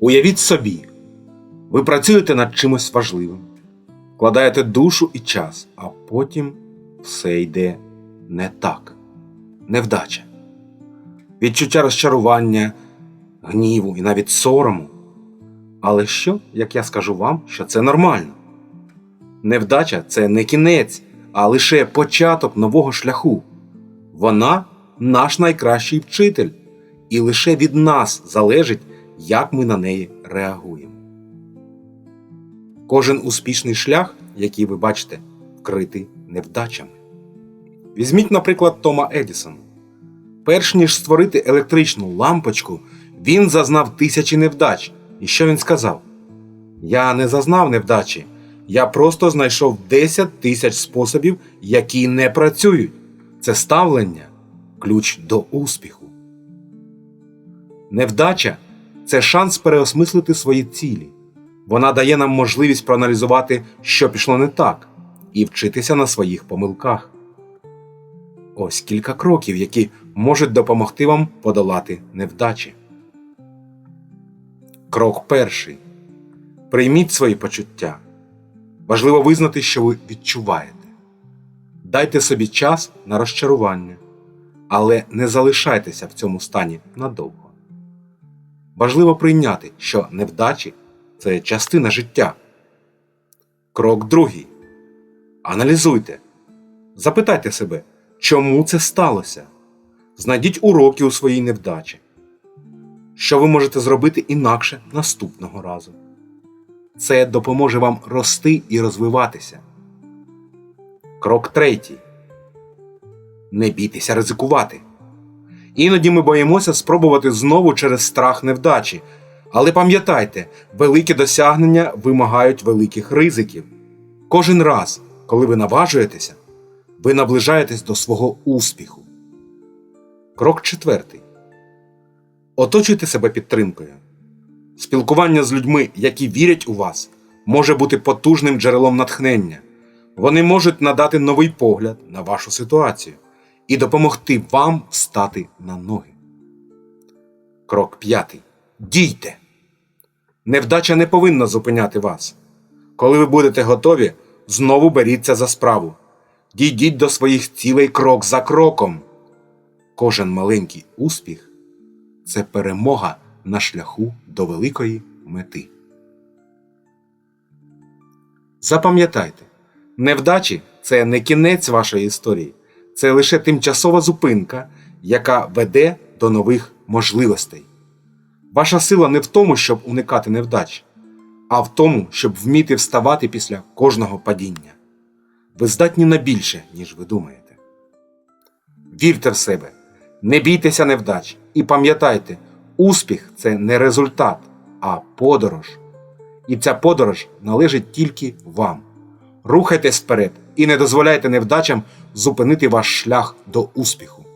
Уявіть собі, ви працюєте над чимось важливим, вкладаєте душу і час, а потім все йде не так. Невдача. Відчуття розчарування, гніву і навіть сорому. Але що, як я скажу вам, що це нормально? Невдача це не кінець, а лише початок нового шляху. Вона наш найкращий вчитель, і лише від нас залежить, як ми на неї реагуємо. Кожен успішний шлях, який ви бачите, вкритий невдачами. Візьміть, наприклад, Тома Едісона. Перш ніж створити електричну лампочку, він зазнав тисячі невдач. І що він сказав? Я не зазнав невдачі. Я просто знайшов 10 тисяч способів, які не працюють. Це ставлення ключ до успіху. Невдача це шанс переосмислити свої цілі. Вона дає нам можливість проаналізувати, що пішло не так, і вчитися на своїх помилках. Ось кілька кроків, які можуть допомогти вам подолати невдачі. Крок перший. Прийміть свої почуття. Важливо визнати, що ви відчуваєте. Дайте собі час на розчарування, але не залишайтеся в цьому стані надовго. Важливо прийняти, що невдачі це частина життя. Крок другий. Аналізуйте. Запитайте себе, чому це сталося. Знайдіть уроки у своїй невдачі. Що ви можете зробити інакше наступного разу. Це допоможе вам рости і розвиватися. Крок третій. Не бійтеся ризикувати. Іноді ми боїмося спробувати знову через страх невдачі. Але пам'ятайте, великі досягнення вимагають великих ризиків. Кожен раз, коли ви наважуєтеся, ви наближаєтесь до свого успіху. Крок четвертий. Оточуйте себе підтримкою. Спілкування з людьми, які вірять у вас, може бути потужним джерелом натхнення. Вони можуть надати новий погляд на вашу ситуацію і допомогти вам стати на ноги. Крок п'ятий. Дійте. Невдача не повинна зупиняти вас. Коли ви будете готові, знову беріться за справу. Дійдіть до своїх цілей крок за кроком. Кожен маленький успіх це перемога на шляху до великої мети. Запам'ятайте, невдачі це не кінець вашої історії, це лише тимчасова зупинка, яка веде до нових можливостей. Ваша сила не в тому, щоб уникати невдач, а в тому, щоб вміти вставати після кожного падіння. Ви здатні на більше, ніж ви думаєте. Вірте в себе, не бійтеся невдач і пам'ятайте, успіх це не результат, а подорож. І ця подорож належить тільки вам. Рухайтесь вперед і не дозволяйте невдачам зупинити ваш шлях до успіху.